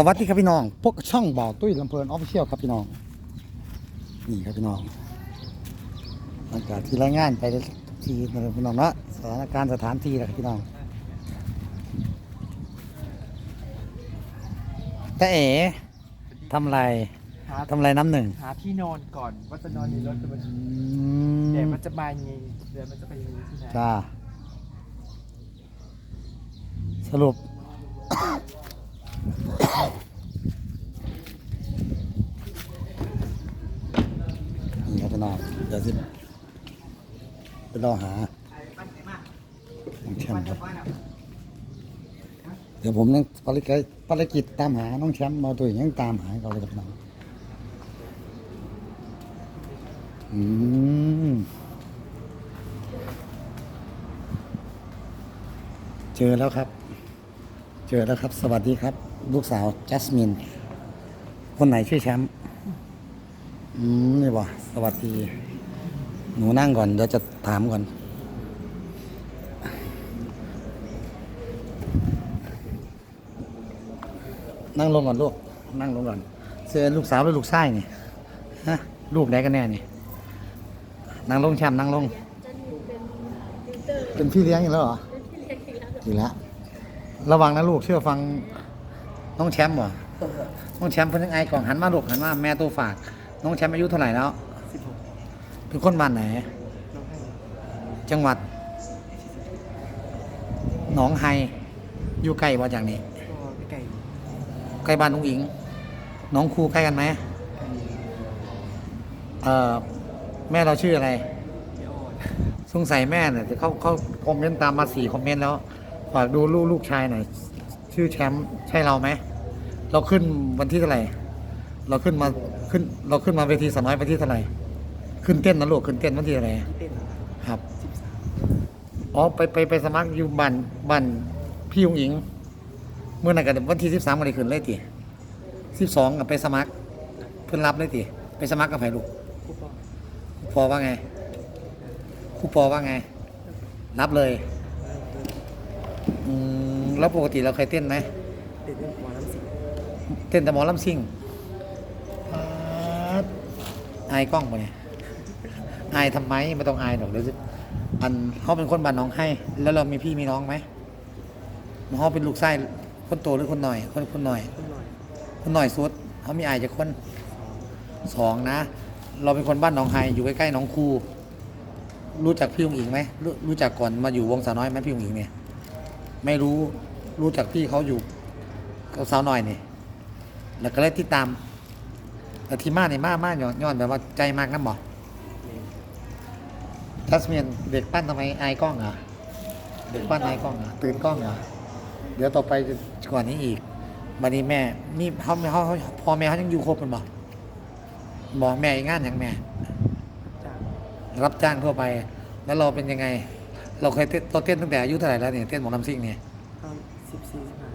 สวัสดีครับพี่น้อง พวกบช่องบ่าวตุ้ยลำเพลินออฟฟิเชียลครับพี่น้อง นี่ครับพี่น้องหลังจากที่รายงานไปทีนะครับพี่น้องเนาะสถานการณ์สถานที่นะครับพี่น้อง แต่เอ๋ทำไรหาทำไรน้ำหนึ่งหาที่นอนก่อนว่าจะนอนในรถหรือมันอืเดี๋ยวมมันจะมาอย่างงี้เดี๋ยวมันจะไปอย่างงี้ที่ไหนจ้าสรุป นี่ครับพี่น้องเดี๋ยวสิไปรอหาน้องแชมป์ครับ เดี๋ยวผมยังภารกิจภารกิจตามหาน้องแชมป์มาตัวยังตามหาเขาเลยครับน้องอืมเจอแล้วครับ เจอแล้วครับ สวัสดีครับ ลูกสาวจัสมิน คนไหนชื่อแชมป์อืมนี่บ่สวัสดี หนูนั่งก่อนเดี๋ยวจะถามก่อน นั่งลงก่อนลูก นั่งลงก่อนเจอลูกสาวหรือลูกชายนี่ฮะลูกไหนกันแน่นี่นั่งลงแชมป์นั่งลง เป็นพี่เลี้ยงอีกแล้วเหรอ อีกแล้ว ระวังนะลูกเชื่อฟังน้องแชมป์บ่น้องแชมป์เพิ่นยังไงกล่องหันมาลูกหันมาแม่ตัวฝาก น้องแชมป์อายุเท่าไหร่แล้วสิบหกเป็นคนบ้านไหนน้องให้จังหวัด หนองไฮอยู่ใกล้บ่จากนี้ก็ไม่ไกลใกล้บ้านลุงอิงหน้องครูใกล้กันไหมไกลเอ่อแม่เราชื่ออะไรเดี๋ยวอ่อนสงสัยแม่เนี่ยเขาเขาคอมเมนต์ตามมาสี่คอมเมนต์แล้ว ฝากดูลูกลูกชายหน่อย ชื่อแชมป์ใช่เราไหม เราขึ้นวันที่เท่าไหร่ เราขึ้นมาขึ้น เราขึ้นมาเวทีสาวน้อยวันที่เท่าไหร่ ขึ้นเต้นนะลูกขึ้นเต้นวันที่เท่าไหร่ที่เต้นครับอ๋อไปไปไปสมัครอยู่บ้านบ้านพี่ยุงอิง เมื่อไหร่กันวันที่สิบสามวันนี้ขึ้นเลยติสิบสองกับไปสมัคร เพื่อนรับเลยติไปสมัครกับใครลูกคูปอครูปอว่าไงครูปอว่าไง รับเลย อืมแล้วปกติเราเคยเต้นไหมเต้นเรื่องหมอลำสิงเต้นแต่หมอลำซิ่งปาดอายกล้องปะเนี่ยอายทำไมไม่ต้องอายหรอกเดี๋ยวจะอันเขาเป็นคนบ้านน้องให้ แล้วเรามีพี่มีน้องไหมเขาเป็นลูกไส้คนโตหรือคนหน่อย คนคนหน่อย คนหน่อยคนหน่อยสุดเขามีอายจากคนสองสองนะ เราเป็นคนบ้านหนองไฮอยู่ใกล้ๆหนองคูรู้จักพี่ยงอิงไหมรู้รู้จักก่อนมาอยู่วงสาวน้อยไหมพี่ยงอิงเนี่ย ไม่รู้รู้จักพี่เขาอยู่กับสาวน้อยนี่แล้วก็เลยติดตามแต่ที่มาเนี่ยมามาย้อนย้อนแบบว่าใจมากน้ำบอกทัสเมียนเด็กปั้นทำไมอายกล้องเหรอะเด็กปั้นอายกล้องเหรอะตื่นกล้องเหรอะเดี๋ยวต่อไปจะก่อนนี้อีกบันนี้แม่นี่เขาเขาเขาพ่อแม่เขายังอยู่ครบกันบ่บอกแม่อีกงานอย่างแม่จากรับจ้างทั่วไป แล้วเราเป็นยังไง เราเคยเต้นเราเต้นตั้งแต่อายุเท่าไหร่แล้วเนี่ยเต้นหมอลำซิ่งเนี่ยเข้าสิบสี่สิบห้า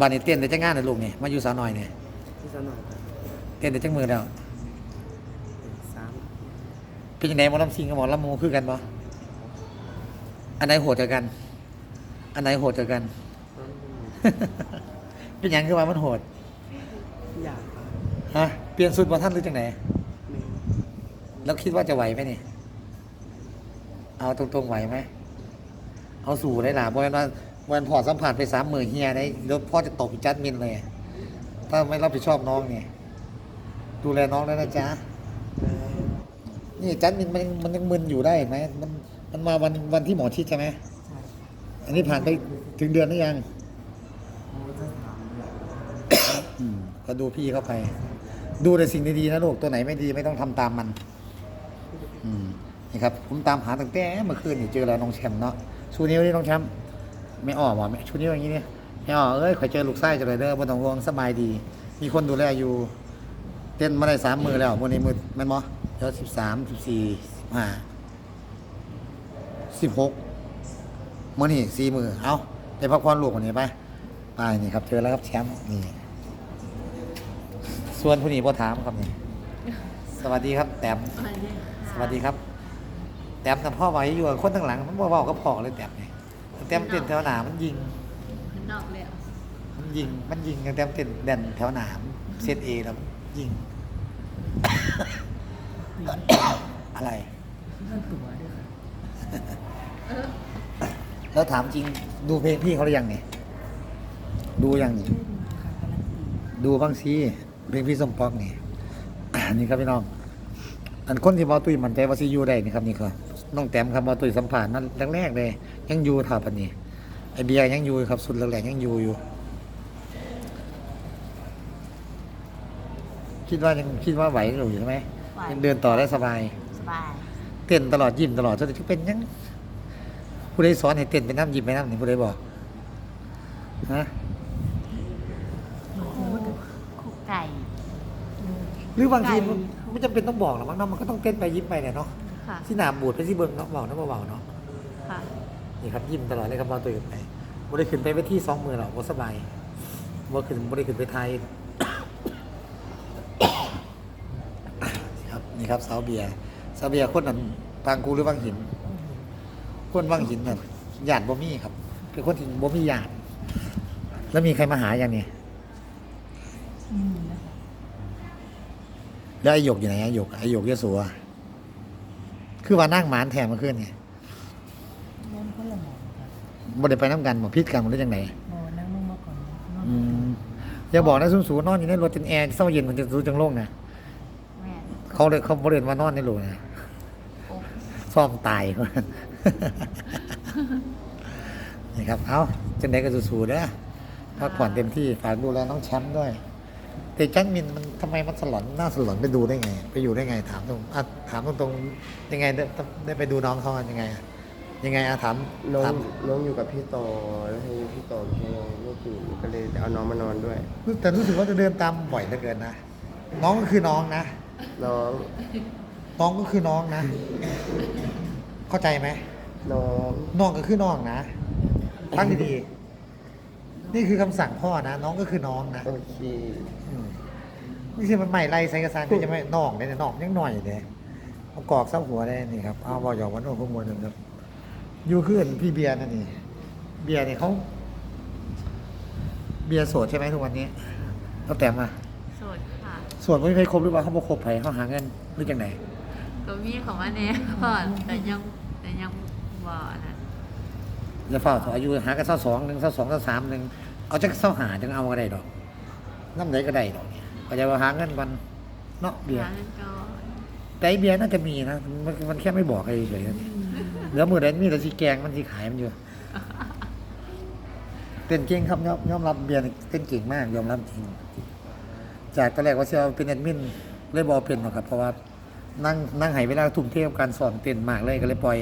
บ้านนี้เต้นแต่จ้างงานนะลูกเนี่ยมาอยู่สาวหน่อยเนี่ยที่สนองเต้นแต่จ้างมือแล้วสามเป็นยังไงหมอลำซิ่งกับหมอลำมูคือกันปะอันไหนโหดกว่ากัน อันไหนโหดกว่ากันน้องเป็นเป็นหยังคือว่ามันโหดอยากครับฮะเปลี่ยนสุดมาท่านหรือจังไหน หนึ่งแล้วคิดว่าจะไหวไหมเนี่ย เอาตรงๆไหวไหม เอาสู่ได้หล่ะเพราะว่าวันพอสัมผัสไปสามหมื่นเฮียได้เดี๋ยวพ่อจะตกจัดมินเลย ถ้าไม่รับผิดชอบน้องเนี่ย ดูแลน้องด้วนะจ๊ะ นี่จัดมินมันมันยังมึนอยู่ได้ไหมมันมันมาวันวันที่หมอชิดใช่ไหม อันนี้ผ่านไปถึงเดือนหรือยังก็ดูพี่เข้าไป ดูแต่สิ่งดีๆนะลูก ตัวไหนไม่ดีไม่ต้องทำตามมัน นี่ครับผมตามหาตั้งแต่เมื่อคืนนี่เจอแล้วน้องแชมป์เนาะชูนิ้วนี่น้องแชมป์ไม่ออกว่ะไม่ชูนิ้วอย่างนี้เนี่ยไม่ออกเอ้ยขอยเจอลูกไส้จะเลยเด้อบ่ต้องห่วงสบายดี มีคนดูแลอยู่ เต้นมาได้สามมือแล้ววันนี้มือแม่นบ่เดี๋ยวสิบสามสิบสี่สิบห้าสิบหกมื่อนี่สี่มือเอาไปพักผ่อนลูกวันนี้ไปไปนี่ครับเจอแล้วครับแชมป์นี่ส่วนผู้นี้บ่ถามครับนี่สวัสดีครับแต้มสวัสดีครับแต้มกับพ่อไหวอยู่กับคนทั้างหลังมันบ่เว้าก็พอเลยแต้มนี่แต้มเต้นแถวหน้ามันยิงนอกเลยอะมันยิง มันยิงกันเต็มเต็นแดนแถวหนามเซตเอแล้วยิง อะไรเรื่องตัวด้วยค่ะแล้วถามจริงดูเพลงพี่เขาหรือยังเนี่ยดูยังนี่ไม่ดูค่ะการันตีดูบ้างสิเพลงพี่สมปองนี่ นี่ครับพี่น้อง อันคนที่บอตุยมันใจว่าซียูได้นี่ครับนี่ครับ น้องแต้มครับบอตุยสัมผัสนั่นแรกๆเลย ยังอยู่ถาปันนี้ไอเบียร์ยังอยู่ครับสุดแรกๆยังอยู่อยู่ คิดว่ายังคิดว่าไหวอยู่ใช่ไหมไหว ยังเดินต่อได้สบาย สบายเต้นตลอดยิ้มตลอดจนจะเป็นยังผู้ใดสอนให้เต้นเป็นน้ำยิ้มเป็นน้ำนี่ผู้ใดบอกฮะคุกไก่ หรือบางทีมันไก่ไม่จำเป็นต้องบอกหรอกมั้งเนาะมันก็ต้องเต้นไปยิ้มไปเนี่ยเนาะ ค่ะที่หนามบูดไปที่เบิ้งเนาะบอกนะเบาๆเนาะค่ะนี่ครับยิ้มตลอดเลยครับบอลตัวอื่นไปบ่ได้ขึ้นไปไปที่สองมือหรอกบ่สบายบ่ขึ้นบ่ได้ขึ้นไปไทยครับนี่ครับเสาเบียร์เสาเบียร์คนนั้นปางกูหรือวังหิน คนวังหินน่ะหยาดบ่มีครับเป็นคนที่บ่มีหยาดแล้วมีใครมาหาอย่างนี้อืมนะคะแล้วไอหยกอยู่ไหนไอหยกไอหยกยะสัว คือว่านั่งหมานแถมมาขึ้นไงนอนคนละหมอนค่ะบ่ได้ไปน้ำกันบ่พิษกันบ่ได้จังไดนอนนั่งลงมาก่อนนอนอืมอย่าบอกนะสูงๆนอนอยู่ในรถจนแอร์เศร้าเย็นมันจะรู้จังโล่งนะแม่เขาเลยเขาบริเวณว่านอนในโรงนะโอ้ซ่อมตาย นี่ครับ เอาจังไดก็สู้ๆเด้อพักผ่อนเต็มที่ฝากดูแลน้องแชมป์ด้วย แต่จันมินมันทำไมมันสลอนน่าสลอนไปดูได้ไง ไปอยู่ได้ไงถามตรงอะถามตรงๆยังไงได้ได้ไปดูน้องเขาอะยังไงอะยังไงอะถามน้อถางมน้องอยู่กับพี่ต่อแล้วให้พี่ต่อแค่ไม่ตื่นก็เลยเอาน้องมานอนด้วยแต่รู้สึกว่าจะเดินตามบ่อยเหลือเกินนะน้องก็คือน้องนะน้องน้องก็คือน้องนะ เข้าใจไหมน้องน้องก็คือน้องนะฟังดีๆ นี่คือคำสั่งพ่อนะ น้องก็คือน้องนะโอเค อืมนี่คือมันใหม่ไรไซกระซานก็จะไม่น้องเลยนะน้องยังหน่อยเลยเอากรอกเส้าหัวได้นี่ครับเอาบอหยอกวันโอ้พวกมวลหนึ่งครับอยู่ขึ้นพี่เบียร์นั่นนี่ เบียร์เนี่ยเขาเบียร์โสดใช่ไหมทุกวันนี้เขาแต่มาโสดค่ะ โสดไม่มีใครคบหรือเปล่าเขาบอกคบไผ่เขาหาเงินหรือจังไหน ก็มีของอันนี้ก่อนแต่ยังแต่ยังบ่นะ จะเฝ้าต่ออายุหากันเส้าสองหนึ่งเส้าสองเส้าสามหนึ่งเอาจักเส้าหาจังเอาก็ได้ดอกน้ำไหนก็ได้ดอกก็จะว่าหาเงินกันเนาะเบียร์ร้านนั้นก็แต่ไอ้เบียร์น่าจะมีนะมันมันแค่ไม่บอกใครเฉยๆนะเหลือมือเดนมีแต่สีแกงมันสีขายมันอยู่เต้นเก่งครับยอมยอมรับเบียร์นี่เต้นเก่งมากยอมรับจริงจากตอนแรกว่าเชียวเป็นแอดมินเลยบอเป็นหรอกครับเพราะว่านั่งนั่งใหายเวลาทุ่มเทกับการสอนเต้นมากเลยก็เลยปล่อย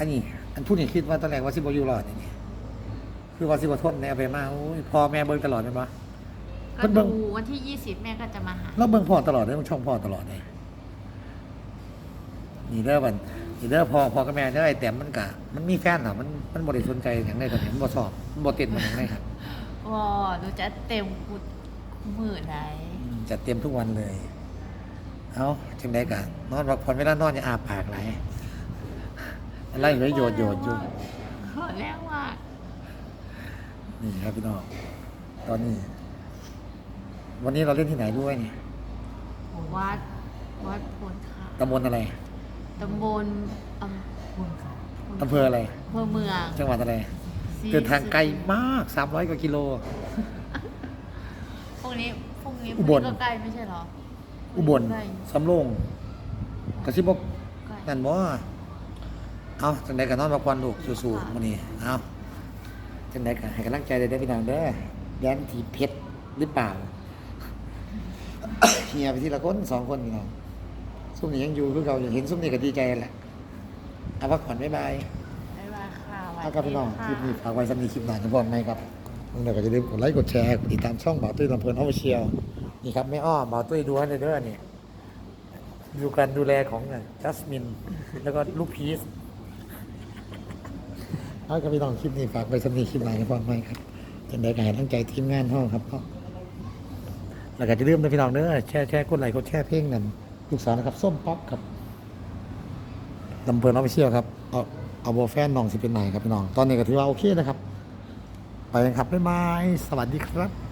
อันนี้ อันพูดนี่คิดว่าตอนแรกว่าสิบอยู่รอดนี่คือว่าสิบทนในเอาไปมาโอ้ยพ่อแม่เบิ่งตลอดเลยปะก็เบิ่งดูวันที่20แม่ก็จะมาหาเราเบิ่งพ่อตลอดเลยช่องพ่อตลอดเลยนี่เด้อมันนี่เด้อพ่อพ่อกับแม่เด้อไอ้แต้มมันกะ มันมีแฟนเหรอมันมันบริสนใจอย่างไรตอนนี้มันบ่สอบมันบ่เต้นมันอย่างไรครับว่าหนูจะเต็มกุดมือไหนอืมจัดเต็มทุกวันเลย เอาจังไดกะนอนพักผ่อนเวลานอนอย่าอาปากไหล อะไรเหลือโยดโยดอยู่ขอแรกมากนี่ครับพี่น้องตอนนี้ วันนี้เราเล่นที่ไหนด้วยเนี่ยวัดวัดพลค่ะตำบลอะไรตำบลอำคุณค่ะอำเภออะไรอำเภอเมืองจังหวัดอะไรศรีเดินทางไกลมากสามร้อยกว่ากิโล พรุ่งนี้พรุ่งนี้อุบล พรุ่งนี้ก็ใกล้ไม่ใช่เหรออุบลใกล้สำโรงกระซิบบอกใกล้นั่นบ่ เอาจังไดกันนอนมาควันลูกสู้ๆมื้อนี้เอาจังไดกันให้กำลังใจเลยเด้อพี่น้องเด้อแดนทีเพชรหรือเปล่าเฮียไปทีละคนสองคนพี่น้องซุ่มนี้ยังอยู่คือเขาอย่างเห็นซุ่มนี้ก็ดีใจแหละเอาพักผ่อนบ๊ายบายบ๊ายบายค่ะสวัสเอาครับพี่น้องค่ะคลิปนี้ฝากไว้สำหรับคลิปหน้าจะบอกไหมครับมึงเดี๋ยวก็จะลืมกดไลค์กดแชร์กดติดตามช่องบ่าวตุ้ยลำเพลินออฟฟิเชียลนี่ครับแม่อ้อบ่าวตุ้ยดูให้เด้อนี่ดูการดูแลของจัสมิน แล้วก็ลูกพีช เอาครับพี่น้องคลิปนี้ฝากไปสำนีคลิปหน้าจะบอกไหมครับจะได้การตั้งใจทีมงานห้องครับพ่อแล้วก็จะลืมนะพี่น้องเนื้อแช่แช่กดไลค์กดแช่เพลงนั้นลูกสาวนะครับ ส้มป๊อกครับลำเพลินออฟฟิเชียลครับเอาเอาโบแฟนน้องสิเป็นไหนครับพี่น้อง ตอนนี้ก็ถือว่าโอเคนะครับ ไปกันครับบ๊ายบายสวัสดีครับ